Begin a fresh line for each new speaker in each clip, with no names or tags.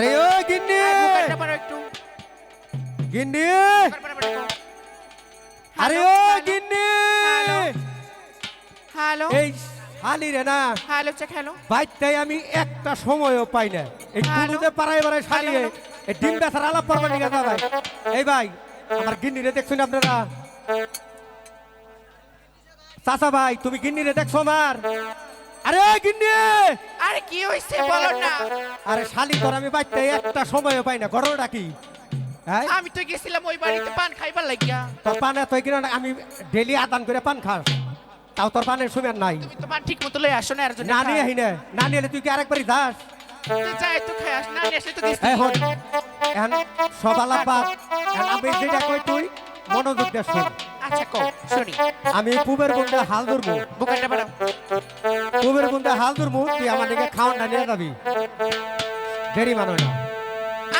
আরে ও গিন্নি।
বুকেরটা
গিন্নি। আরে ও গিন্নি।
হ্যালো।
এই শালি রে না।
Hello check hello.
বাইরটাই আমি একটা সময়ও পাই না। এই। কুলুতে পাড়ায় পাড়ায় শালিয়ে এই ডিম বেচার আলাপ পড়বার নিয়ে ভাই। এই ভাই আমার গিন্নি রে দেখছেন আপনারা? চাচা ভাই তুমি গিন্নি রে দেখছ আমার? আরে গিন্নি!
আরে কি হইছে বলো না?
আরে শালি তোর আমি বাইরটাই একটা সময়ও পাই না ঘটনাটা কি? হ্যাঁ?
আমি তো গেছিলাম ওই বাড়িতে পান খাইবার লাগিয়া।
তোর পানে কিনা আমি ডেলি আদান করে পান খাস। তাও তোর পানের সুমের নাই।
তুমি তো পান ঠিক মতো লই আসো না এর জন্য
না নিয়ে আহি না না নিয়ে তুই কি আরেকবারই যাস?
যাই তো খাই আস না নিয়ে আসলে তো দিস
হন এখন এখন আমি যেটা কই তুই মনোযোগ দিয়ে শুন।
আচ্ছা কও শুনি।
আমি পুবের বন্ধে হাল ধরবো।
বুকেরটা বাড়াও।
পুবের বন্ধে হাল ধরবো তুই আমার দিকে খাওয়ানটা নিয়ে যাবি। দেরি মানো না।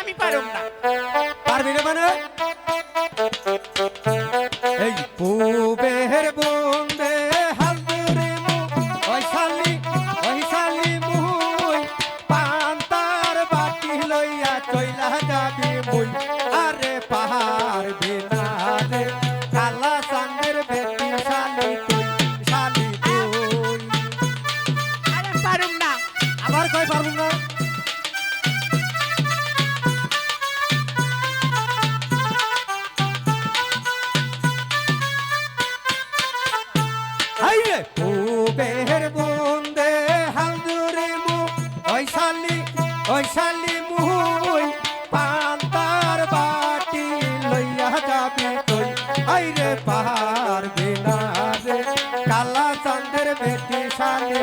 আমি পারুম না।
পারবি না মানে? পুবের বন্দে মুই পান্তার বাটি লইয়া যাবি তুই। হাইরে পাহাড় বিনা কালা চন্দ্রের বেটি শালি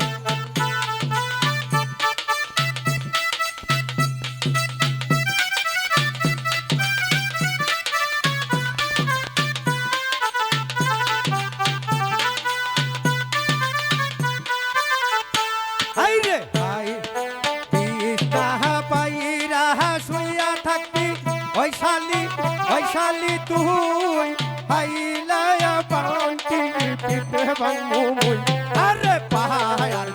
ওই শালি ওই শালি তুই হাইলায়া পান্তি পিপে বাংমু আরে পাহাড়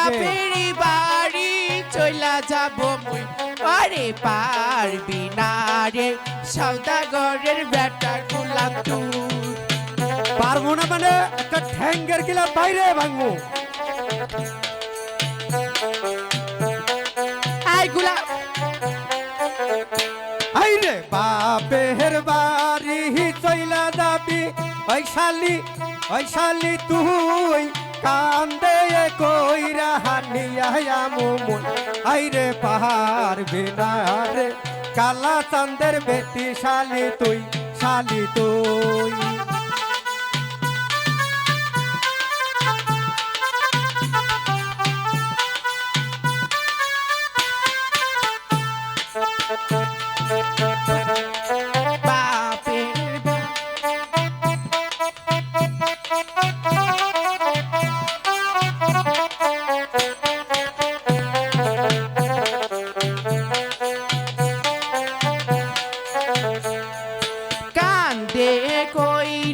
বাপের বাড়ি চইলা যাব মুই। আরে পারবি না রে সৌদাগরের বেটা তুই
পারব না মানে একটা ঠ্যাঙ্গের গিলা বাইরে ভাঙবো।
আই গুলাম
আইরে বাপের বাড়ি চইলা যাবি ওই শালি ওই শালি তুই। হানিয়া মোমন আইরে পাহাড় বিনারে কালা চান্দের বেটি শালি তুই শালি তুই।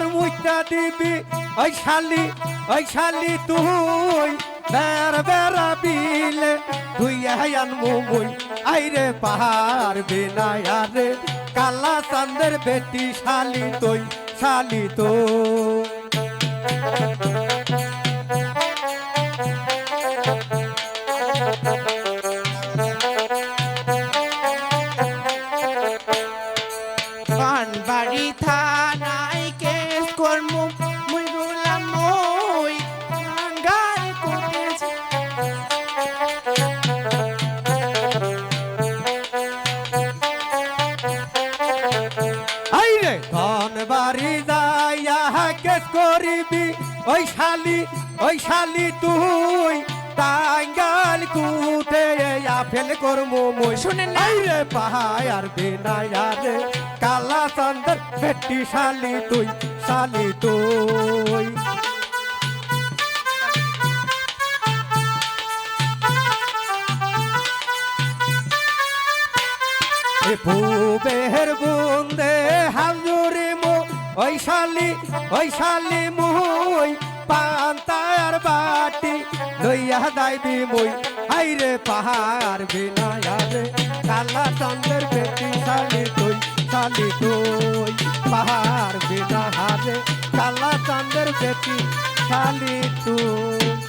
রূপাহার মুইটা দিবি, ওই শালি ওই শালি তুই। বের বেড়া বিলে তুই হায়ান মুই আই রে পাহাড় বিনায়া রে কালা চান্দের বেটি শালি তুই শালি তুই। ধন বাড়ি যাইয়া কেস করিবি। ওই শালি ওই শালি তুই টাঙ্গাল কুটে ফেল করমু মই।
শুনে নাই
রে পাহাই আর বিনায়া রে। কালা চন্দর বেটি শালি তুই শালি তুই। পূবের বুন্দে হাজুরি মো, ওই শালি ওই শালি মুই, পান্তার বাটি লইয়া দাইবি মুই। আইরে পাহাড় বিনায়া রে কালা চন্দ্রের বেটি শালি তুই শালি তুই। পাহাড় বিনা রে কালা চন্দ্রের বেটি শালি তুই।